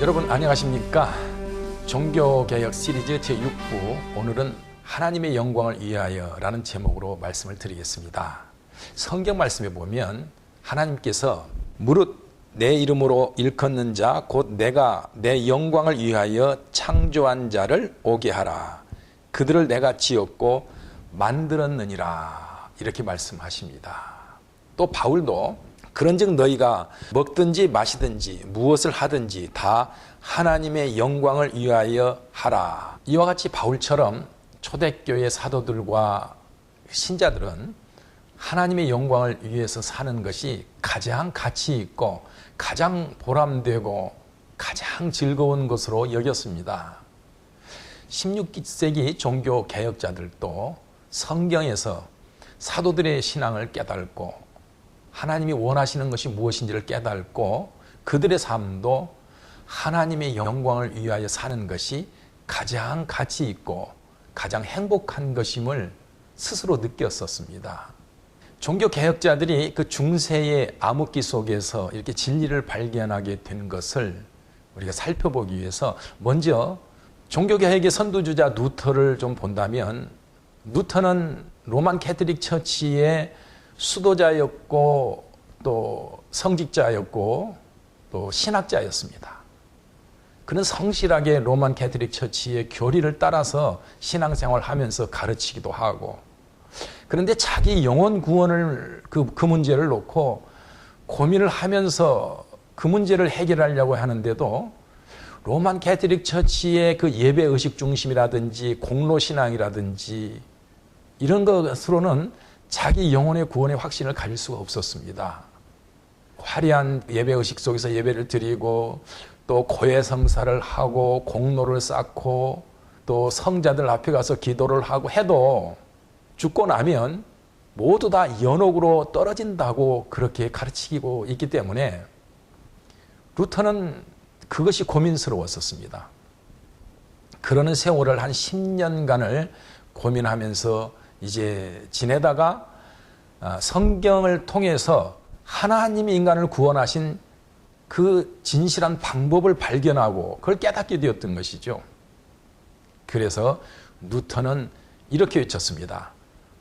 여러분 안녕하십니까? 종교개혁 시리즈 제6부 오늘은 하나님의 영광을 위하여 라는 제목으로 말씀을 드리겠습니다. 성경 말씀에 보면 하나님께서 무릇 내 이름으로 일컫는 자 곧 내가 내 영광을 위하여 창조한 자를 오게 하라. 그들을 내가 지었고 만들었느니라. 이렇게 말씀하십니다. 또 바울도 그런즉 너희가 먹든지 마시든지 무엇을 하든지 다 하나님의 영광을 위하여 하라. 이와 같이 바울처럼 초대교회 사도들과 신자들은 하나님의 영광을 위해서 사는 것이 가장 가치 있고 가장 보람되고 가장 즐거운 것으로 여겼습니다. 16세기 종교 개혁자들도 성경에서 사도들의 신앙을 깨닫고 하나님이 원하시는 것이 무엇인지를 깨닫고 그들의 삶도 하나님의 영광을 위하여 사는 것이 가장 가치 있고 가장 행복한 것임을 스스로 느꼈었습니다. 종교 개혁자들이 그 중세의 암흑기 속에서 이렇게 진리를 발견하게 된 것을 우리가 살펴보기 위해서 먼저 종교 개혁의 선두주자 누터를 좀 본다면 누터는 로만 캐톨릭 처치의 수도자였고 또 성직자였고 또 신학자였습니다. 그는 성실하게 로만 캐톨릭 처치의 교리를 따라서 신앙생활을 하면서 가르치기도 하고 그런데 자기 영혼 구원을 그, 그 문제를 놓고 고민을 하면서 그 문제를 해결하려고 하는데도 로만 캐톨릭 처치의 그 예배 의식 중심이라든지 공로 신앙이라든지 이런 것으로는 자기 영혼의 구원의 확신을 가질 수가 없었습니다. 화려한 예배 의식 속에서 예배를 드리고 또 고해 성사를 하고 공로를 쌓고 또 성자들 앞에 가서 기도를 하고 해도 죽고 나면 모두 다 연옥으로 떨어진다고 그렇게 가르치고 있기 때문에 루터는 그것이 고민스러웠었습니다. 그러는 세월을 한 10년간을 고민하면서 이제 지내다가 성경을 통해서 하나님이 인간을 구원하신 그 진실한 방법을 발견하고 그걸 깨닫게 되었던 것이죠. 그래서 루터는 이렇게 외쳤습니다.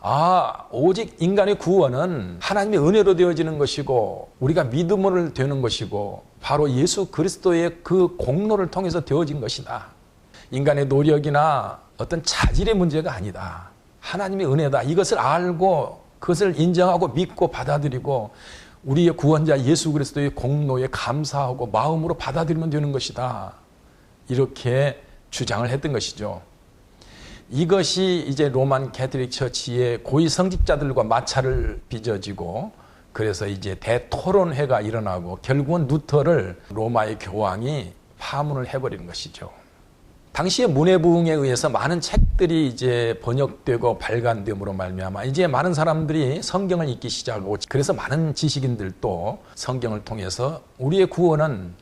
아, 오직 인간의 구원은 하나님의 은혜로 되어지는 것이고 우리가 믿음으로 되는 것이고 바로 예수 그리스도의 그 공로를 통해서 되어진 것이다. 인간의 노력이나 어떤 자질의 문제가 아니다. 하나님의 은혜다. 이것을 알고 그것을 인정하고 믿고 받아들이고 우리의 구원자 예수 그리스도의 공로에 감사하고 마음으로 받아들이면 되는 것이다. 이렇게 주장을 했던 것이죠. 이것이 이제 로만 캐톨릭 처치의 고위 성직자들과 마찰을 빚어지고 그래서 이제 대토론회가 일어나고 결국은 루터를 로마의 교황이 파문을 해버리는 것이죠. 당시의 문해부흥에 의해서 많은 책들이 이제 번역되고 발간됨으로 말미암아 이제 많은 사람들이 성경을 읽기 시작하고 그래서 많은 지식인들도 성경을 통해서 우리의 구원은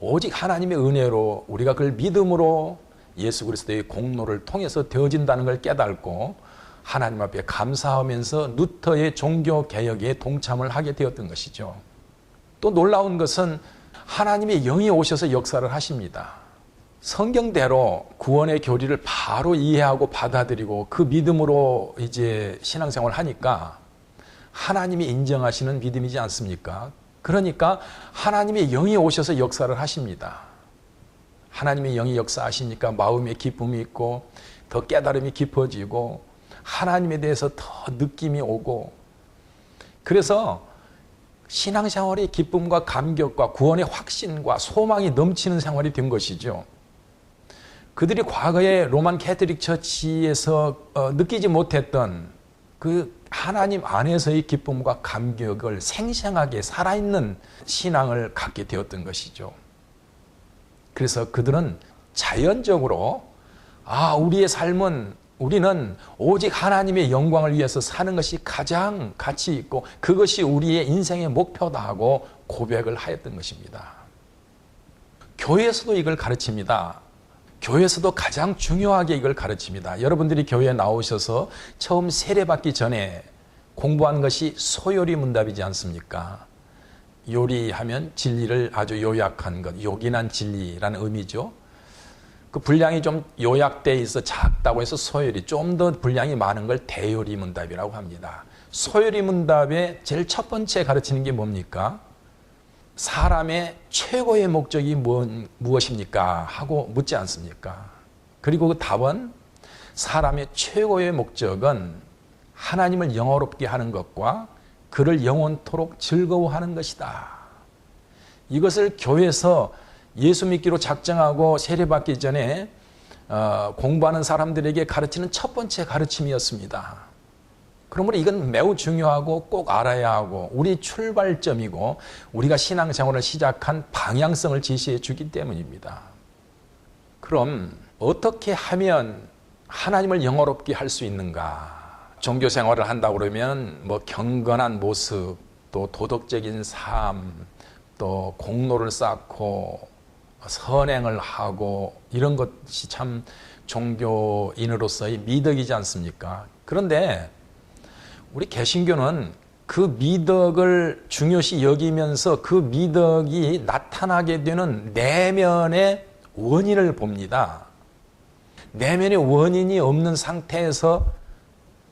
오직 하나님의 은혜로 우리가 그걸 믿음으로 예수 그리스도의 공로를 통해서 되어진다는 걸 깨닫고 하나님 앞에 감사하면서 루터의 종교 개혁에 동참을 하게 되었던 것이죠. 또 놀라운 것은 하나님의 영이 오셔서 역사를 하십니다. 성경대로 구원의 교리를 바로 이해하고 받아들이고 그 믿음으로 이제 신앙생활을 하니까 하나님이 인정하시는 믿음이지 않습니까? 그러니까 하나님의 영이 오셔서 역사를 하십니다. 하나님의 영이 역사하시니까 마음에 기쁨이 있고 더 깨달음이 깊어지고 하나님에 대해서 더 느낌이 오고 그래서 신앙생활의 기쁨과 감격과 구원의 확신과 소망이 넘치는 생활이 된 것이죠. 그들이 과거에 로만 캐톨릭 처치에서 어, 느끼지 못했던 그 하나님 안에서의 기쁨과 감격을 생생하게 살아있는 신앙을 갖게 되었던 것이죠. 그래서 그들은 자연적으로 아, 우리의 삶은 우리는 오직 하나님의 영광을 위해서 사는 것이 가장 가치 있고 그것이 우리의 인생의 목표다 하고 고백을 하였던 것입니다. 교회에서도 이걸 가르칩니다. 교회에서도 가장 중요하게 이걸 가르칩니다. 여러분들이 교회에 나오셔서 처음 세례받기 전에 공부한 것이 소요리 문답이지 않습니까? 요리하면 진리를 아주 요약한 것, 요긴한 진리라는 의미죠. 그 분량이 좀 요약돼 있어 작다고 해서 소요리 좀 더 분량이 많은 걸 대요리 문답이라고 합니다. 소요리 문답의 제일 첫 번째 가르치는 게 뭡니까? 사람의 최고의 목적이 무엇입니까? 하고 묻지 않습니까? 그리고 그 답은 사람의 최고의 목적은 하나님을 영어롭게 하는 것과 그를 영원토록 즐거워하는 것이다. 이것을 교회에서 예수 믿기로 작정하고 세례받기 전에 어, 공부하는 사람들에게 가르치는 첫 번째 가르침이었습니다. 그러므로 이건 매우 중요하고 꼭 알아야 하고 우리 출발점이고 우리가 신앙생활을 시작한 방향성을 제시해 주기 때문입니다. 그럼 어떻게 하면 하나님을 영어롭게 할 수 있는가? 종교 생활을 한다 그러면 뭐 경건한 모습, 또 도덕적인 삶, 또 공로를 쌓고 선행을 하고 이런 것이 참 종교인으로서의 미덕이지 않습니까? 그런데 우리 개신교는 그 미덕을 중요시 여기면서 그 미덕이 나타나게 되는 내면의 원인을 봅니다. 내면의 원인이 없는 상태에서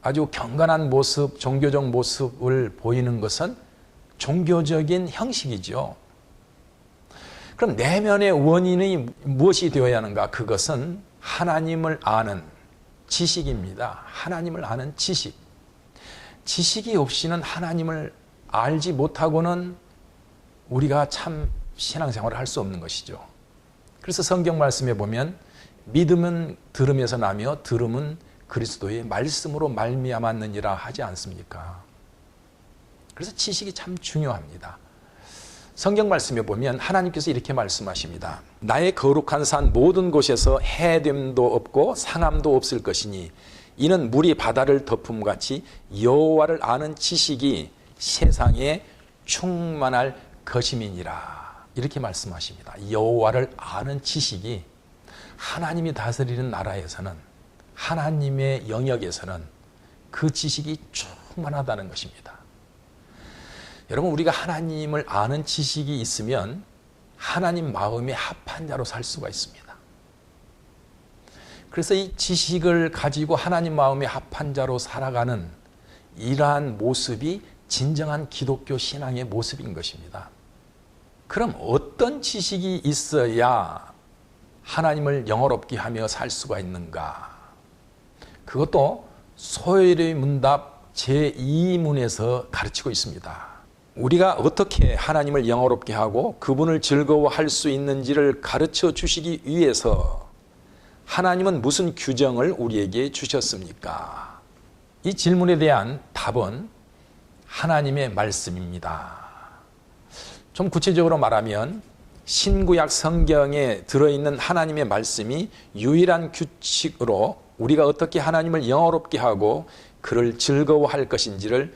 아주 경건한 모습, 종교적 모습을 보이는 것은 종교적인 형식이죠. 그럼 내면의 원인이 무엇이 되어야 하는가? 그것은 하나님을 아는 지식입니다. 하나님을 아는 지식. 지식이 없이는 하나님을 알지 못하고는 우리가 참 신앙생활을 할 수 없는 것이죠. 그래서 성경 말씀에 보면 믿음은 들음에서 나며 들음은 그리스도의 말씀으로 말미암았느니라 하지 않습니까? 그래서 지식이 참 중요합니다. 성경 말씀에 보면 하나님께서 이렇게 말씀하십니다. 나의 거룩한 산 모든 곳에서 해됨도 없고 상함도 없을 것이니 이는 물이 바다를 덮음 같이 여호와를 아는 지식이 세상에 충만할 것임이니라. 이렇게 말씀하십니다. 여호와를 아는 지식이 하나님이 다스리는 나라에서는 하나님의 영역에서는 그 지식이 충만하다는 것입니다. 여러분 우리가 하나님을 아는 지식이 있으면 하나님 마음에 합한 자로 살 수가 있습니다. 그래서 이 지식을 가지고 하나님 마음에 합한 자로 살아가는 이러한 모습이 진정한 기독교 신앙의 모습인 것입니다. 그럼 어떤 지식이 있어야 하나님을 영어롭게 하며 살 수가 있는가? 그것도 소열의 문답 제2문에서 가르치고 있습니다. 우리가 어떻게 하나님을 영어롭게 하고 그분을 즐거워할 수 있는지를 가르쳐 주시기 위해서 하나님은 무슨 규정을 우리에게 주셨습니까? 이 질문에 대한 답은 하나님의 말씀입니다. 좀 구체적으로 말하면 신구약 성경에 들어있는 하나님의 말씀이 유일한 규칙으로 우리가 어떻게 하나님을 영어롭게 하고 그를 즐거워할 것인지를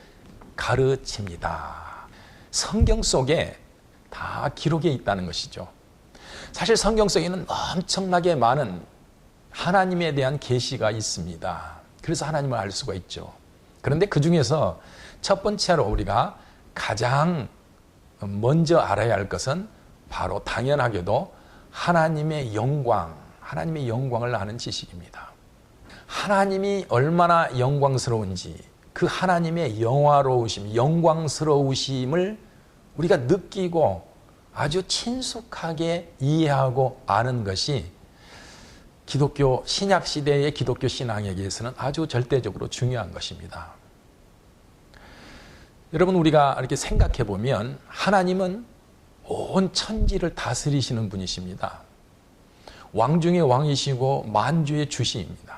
가르칩니다. 성경 속에 다 기록에 있다는 것이죠. 사실 성경 속에는 엄청나게 많은 하나님에 대한 계시가 있습니다. 그래서 하나님을 알 수가 있죠. 그런데 그 중에서 첫 번째로 우리가 가장 먼저 알아야 할 것은 바로 당연하게도 하나님의 영광, 하나님의 영광을 아는 지식입니다. 하나님이 얼마나 영광스러운지 그 하나님의 영화로우심, 영광스러우심을 우리가 느끼고 아주 친숙하게 이해하고 아는 것이 기독교 신약 시대의 기독교 신앙에게서는 아주 절대적으로 중요한 것입니다. 여러분 우리가 이렇게 생각해 보면 하나님은 온 천지를 다스리시는 분이십니다. 왕 중의 왕이시고 만주의 주시입니다.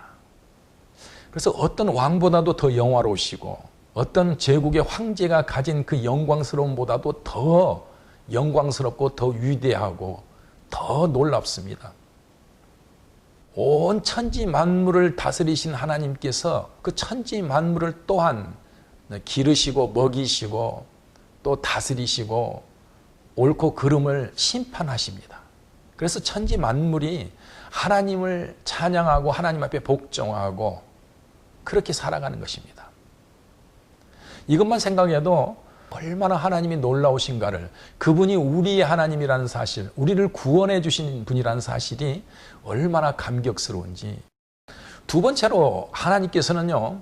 그래서 어떤 왕보다도 더 영화로우시고 어떤 제국의 황제가 가진 그 영광스러움보다도 더 영광스럽고 더 위대하고 더 놀랍습니다. 온 천지 만물을 다스리신 하나님께서 그 천지 만물을 또한 기르시고 먹이시고 또 다스리시고 옳고 그름을 심판하십니다. 그래서 천지 만물이 하나님을 찬양하고 하나님 앞에 복종하고 그렇게 살아가는 것입니다. 이것만 생각해도 얼마나 하나님이 놀라우신가를 그분이 우리의 하나님이라는 사실, 우리를 구원해 주신 분이라는 사실이 얼마나 감격스러운지. 두 번째로 하나님께서는요,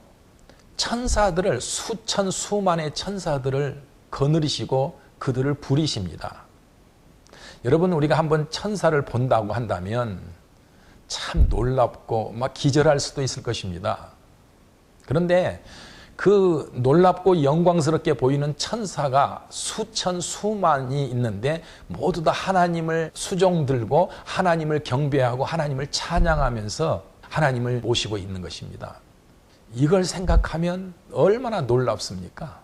천사들을 수천 수만의 천사들을 거느리시고 그들을 부리십니다. 여러분 우리가 한번 천사를 본다고 한다면 참 놀랍고 막 기절할 수도 있을 것입니다. 그런데 그 놀랍고 영광스럽게 보이는 천사가 수천 수만이 있는데 모두 다 하나님을 수종 들고 하나님을 경배하고 하나님을 찬양하면서 하나님을 모시고 있는 것입니다. 이걸 생각하면 얼마나 놀랍습니까?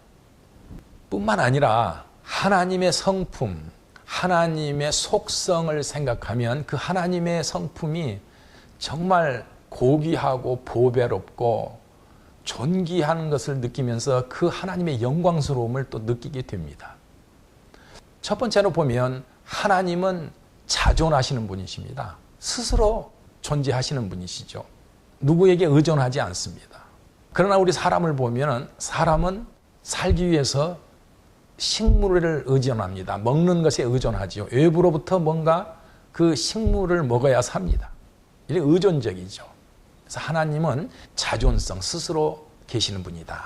뿐만 아니라 하나님의 성품, 하나님의 속성을 생각하면 그 하나님의 성품이 정말 고귀하고 보배롭고 존귀한 것을 느끼면서 그 하나님의 영광스러움을 또 느끼게 됩니다. 첫 번째로 보면 하나님은 자존하시는 분이십니다. 스스로 존재하시는 분이시죠. 누구에게 의존하지 않습니다. 그러나 우리 사람을 보면 사람은 살기 위해서 식물을 의존합니다. 먹는 것에 의존하지요. 외부로부터 뭔가 그 식물을 먹어야 삽니다. 이게 의존적이죠. 그래서 하나님은 자존성 스스로 계시는 분이다.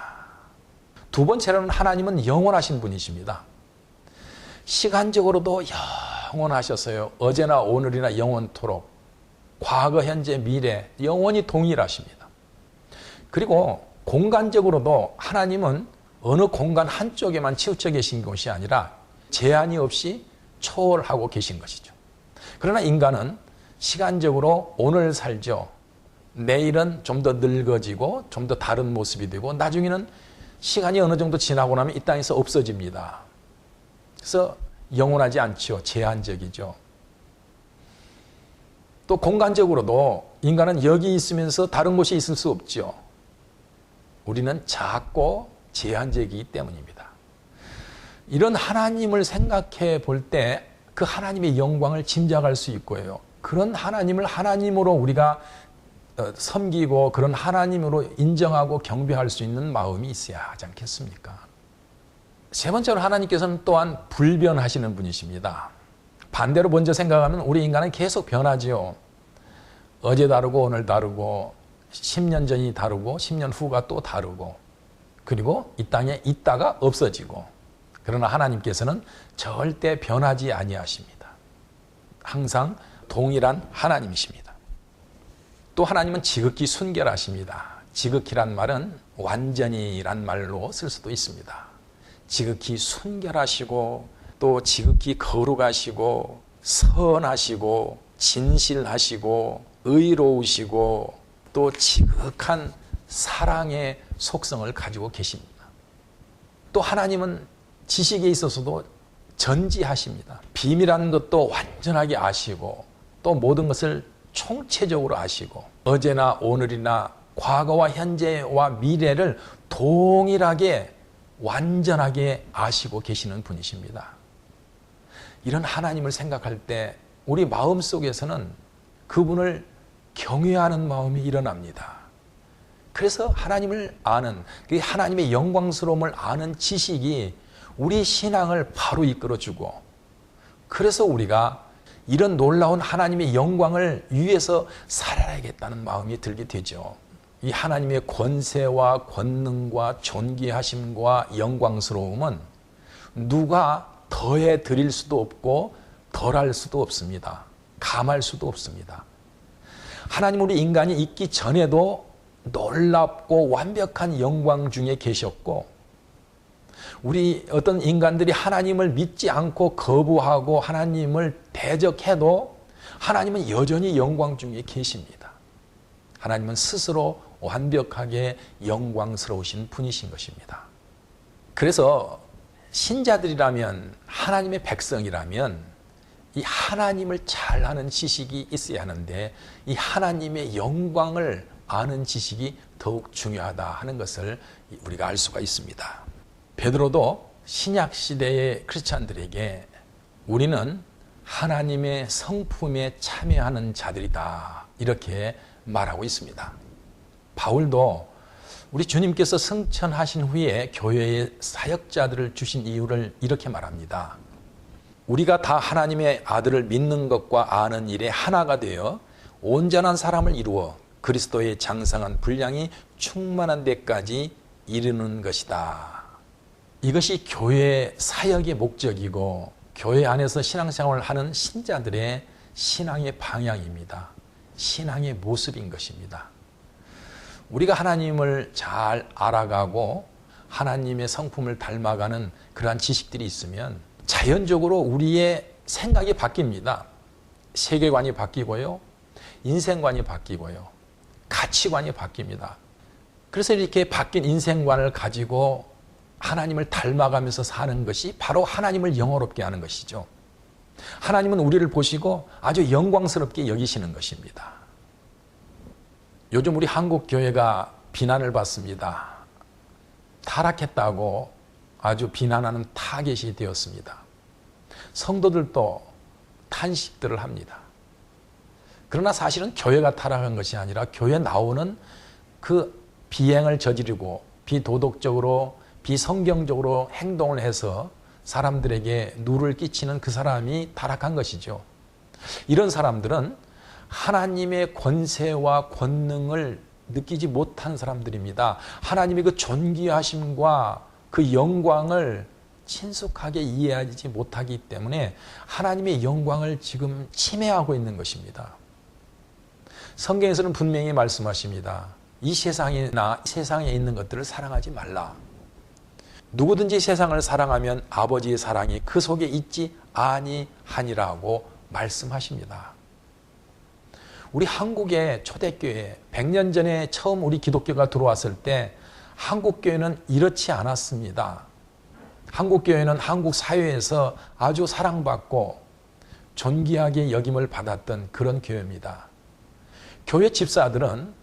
두 번째로는 하나님은 영원하신 분이십니다. 시간적으로도 영원하셨어요. 어제나 오늘이나 영원토록 과거, 현재, 미래 영원히 동일하십니다. 그리고 공간적으로도 하나님은 어느 공간 한쪽에만 치우쳐 계신 것이 아니라 제한이 없이 초월하고 계신 것이죠. 그러나 인간은 시간적으로 오늘 살죠. 내일은 좀 더 늙어지고 좀 더 다른 모습이 되고 나중에는 시간이 어느 정도 지나고 나면 이 땅에서 없어집니다. 그래서 영원하지 않죠. 제한적이죠. 또 공간적으로도 인간은 여기 있으면서 다른 곳에 있을 수 없죠. 우리는 작고 제한적이기 때문입니다. 이런 하나님을 생각해 볼 때 그 하나님의 영광을 짐작할 수 있고요. 그런 하나님을 하나님으로 우리가 어, 섬기고 그런 하나님으로 인정하고 경배할 수 있는 마음이 있어야 하지 않겠습니까? 세 번째로 하나님께서는 또한 불변하시는 분이십니다. 반대로 먼저 생각하면 우리 인간은 계속 변하지요. 어제 다르고 오늘 다르고 10년 전이 다르고 10년 후가 또 다르고 그리고 이 땅에 있다가 없어지고 그러나 하나님께서는 절대 변하지 아니하십니다. 항상 동일한 하나님이십니다. 또 하나님은 지극히 순결하십니다. 지극히란 말은 완전히란 말로 쓸 수도 있습니다. 지극히 순결하시고 또 지극히 거룩하시고 선하시고 진실하시고 의로우시고 또 지극한 사랑의 속성을 가지고 계십니다. 또 하나님은 지식에 있어서도 전지하십니다. 비밀하는 것도 완전하게 아시고 또 모든 것을 총체적으로 아시고 어제나 오늘이나 과거와 현재와 미래를 동일하게 완전하게 아시고 계시는 분이십니다. 이런 하나님을 생각할 때 우리 마음 속에서는 그분을 경외하는 마음이 일어납니다. 그래서 하나님을 아는 그 하나님의 영광스러움을 아는 지식이 우리 신앙을 바로 이끌어주고 그래서 우리가 이런 놀라운 하나님의 영광을 위해서 살아야겠다는 마음이 들게 되죠. 이 하나님의 권세와 권능과 존귀하심과 영광스러움은 누가 더해 드릴 수도 없고 덜할 수도 없습니다. 감할 수도 없습니다. 하나님 우리 인간이 있기 전에도 놀랍고 완벽한 영광 중에 계셨고 우리 어떤 인간들이 하나님을 믿지 않고 거부하고 하나님을 대적해도 하나님은 여전히 영광 중에 계십니다. 하나님은 스스로 완벽하게 영광스러우신 분이신 것입니다. 그래서 신자들이라면 하나님의 백성이라면 이 하나님을 잘 아는 지식이 있어야 하는데 이 하나님의 영광을 아는 지식이 더욱 중요하다 하는 것을 우리가 알 수가 있습니다. 베드로도 신약 시대의 크리스찬들에게 우리는 하나님의 성품에 참여하는 자들이다 이렇게 말하고 있습니다. 바울도 우리 주님께서 승천하신 후에 교회의 사역자들을 주신 이유를 이렇게 말합니다. 우리가 다 하나님의 아들을 믿는 것과 아는 일에 하나가 되어 온전한 사람을 이루어 그리스도의 장성한 분량이 충만한 데까지 이르는 것이다. 이것이 교회 사역의 목적이고 교회 안에서 신앙생활을 하는 신자들의 신앙의 방향입니다. 신앙의 모습인 것입니다. 우리가 하나님을 잘 알아가고 하나님의 성품을 닮아가는 그러한 지식들이 있으면 자연적으로 우리의 생각이 바뀝니다. 세계관이 바뀌고요. 인생관이 바뀌고요. 가치관이 바뀝니다. 그래서 이렇게 바뀐 인생관을 가지고 하나님을 닮아가면서 사는 것이 바로 하나님을 영어롭게 하는 것이죠. 하나님은 우리를 보시고 아주 영광스럽게 여기시는 것입니다. 요즘 우리 한국 교회가 비난을 받습니다. 타락했다고 아주 비난하는 타겟이 되었습니다. 성도들도 탄식들을 합니다. 그러나 사실은 교회가 타락한 것이 아니라 교회 나오는 그 비행을 저지르고 비도덕적으로 비성경적으로 행동을 해서 사람들에게 누를 끼치는 그 사람이 타락한 것이죠. 이런 사람들은 하나님의 권세와 권능을 느끼지 못한 사람들입니다. 하나님의 그 존귀하심과 그 영광을 친숙하게 이해하지 못하기 때문에 하나님의 영광을 지금 침해하고 있는 것입니다. 성경에서는 분명히 말씀하십니다. 이 세상이나 세상에 있는 것들을 사랑하지 말라. 누구든지 세상을 사랑하면 아버지의 사랑이 그 속에 있지 아니하니라고 말씀하십니다. 우리 한국의 초대교회 100년 전에 처음 우리 기독교가 들어왔을 때 한국 교회는 이렇지 않았습니다. 한국 교회는 한국 사회에서 아주 사랑받고 존귀하게 여김을 받았던 그런 교회입니다. 교회 집사들은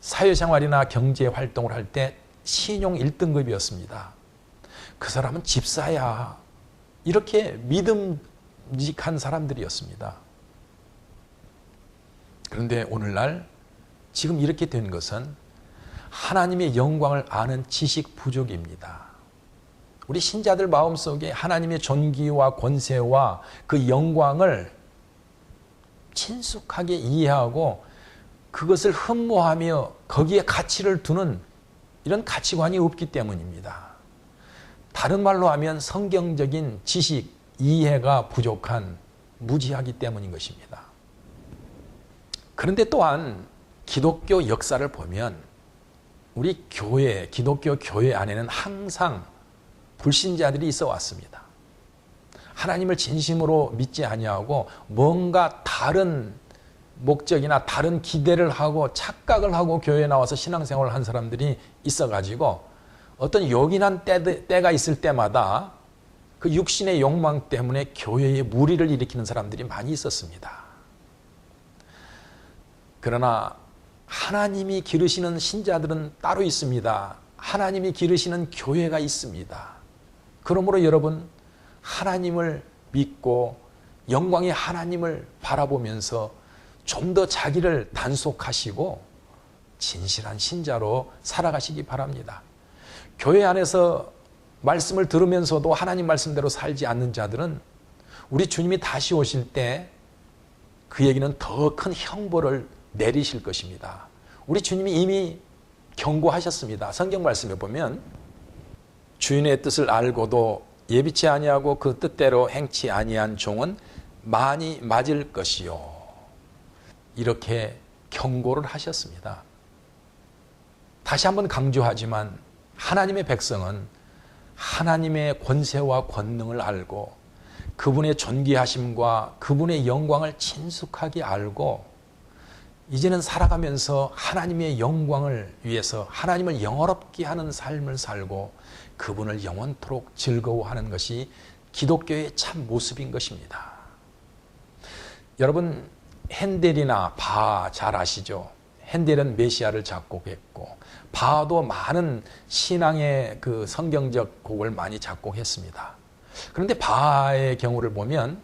사회생활이나 경제 활동을 할 때 신용 1등급이었습니다. 그 사람은 집사야. 이렇게 믿음직한 사람들이었습니다. 그런데 오늘날 지금 이렇게 된 것은 하나님의 영광을 아는 지식 부족입니다. 우리 신자들 마음속에 하나님의 존귀와 권세와 그 영광을 친숙하게 이해하고 그것을 흠모하며 거기에 가치를 두는 이런 가치관이 없기 때문입니다. 다른 말로 하면 성경적인 지식, 이해가 부족한 무지하기 때문인 것입니다. 그런데 또한 기독교 역사를 보면 우리 교회, 기독교 교회 안에는 항상 불신자들이 있어 왔습니다. 하나님을 진심으로 믿지 아니하고 뭔가 다른 목적이나 다른 기대를 하고 착각을 하고 교회에 나와서 신앙생활을 한 사람들이 있어 가지고 어떤 요긴한 때, 때가 있을 때마다 그 육신의 욕망 때문에 교회에 무리를 일으키는 사람들이 많이 있었습니다. 그러나 하나님이 기르시는 신자들은 따로 있습니다. 하나님이 기르시는 교회가 있습니다. 그러므로 여러분, 하나님을 믿고 영광의 하나님을 바라보면서 좀 더 자기를 단속하시고 진실한 신자로 살아가시기 바랍니다. 교회 안에서 말씀을 들으면서도 하나님 말씀대로 살지 않는 자들은 우리 주님이 다시 오실 때 그에게는 더 큰 형벌을 내리실 것입니다. 우리 주님이 이미 경고하셨습니다. 성경 말씀에 보면 주인의 뜻을 알고도 예비치 아니하고 그 뜻대로 행치 아니한 종은 많이 맞을 것이요. 이렇게 경고를 하셨습니다. 다시 한번 강조하지만 하나님의 백성은 하나님의 권세와 권능을 알고 그분의 존귀하심과 그분의 영광을 친숙하게 알고 이제는 살아가면서 하나님의 영광을 위해서 하나님을 영어롭게 하는 삶을 살고 그분을 영원토록 즐거워하는 것이 기독교의 참 모습인 것입니다. 여러분 핸델이나 바 잘 아시죠? 핸델은 메시아를 작곡했고 바도 많은 신앙의 그 성경적 곡을 많이 작곡했습니다. 그런데 바의 경우를 보면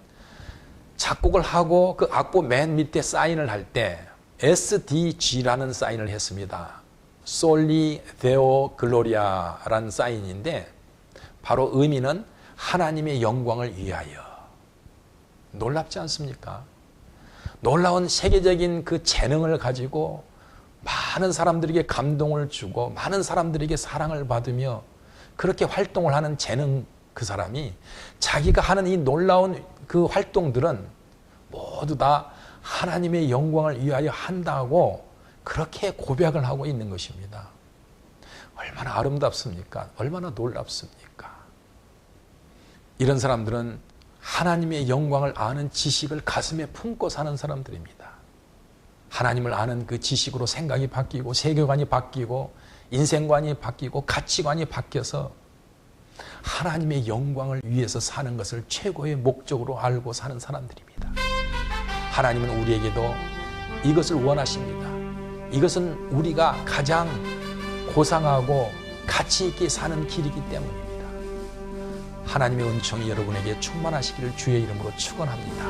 작곡을 하고 그 악보 맨 밑에 사인을 할 때 SDG라는 사인을 했습니다. 솔리 데오 글로리아라는 사인인데 바로 의미는 하나님의 영광을 위하여. 놀랍지 않습니까? 놀라운 세계적인 그 재능을 가지고 많은 사람들에게 감동을 주고 많은 사람들에게 사랑을 받으며 그렇게 활동을 하는 재능 그 사람이 자기가 하는 이 놀라운 그 활동들은 모두 다 하나님의 영광을 위하여 한다고 그렇게 고백을 하고 있는 것입니다. 얼마나 아름답습니까? 얼마나 놀랍습니까? 이런 사람들은 하나님의 영광을 아는 지식을 가슴에 품고 사는 사람들입니다. 하나님을 아는 그 지식으로 생각이 바뀌고 세계관이 바뀌고 인생관이 바뀌고 가치관이 바뀌어서 하나님의 영광을 위해서 사는 것을 최고의 목적으로 알고 사는 사람들입니다. 하나님은 우리에게도 이것을 원하십니다. 이것은 우리가 가장 고상하고 가치 있게 사는 길이기 때문입니다. 하나님의 은총이 여러분에게 충만하시기를 주의 이름으로 축원합니다.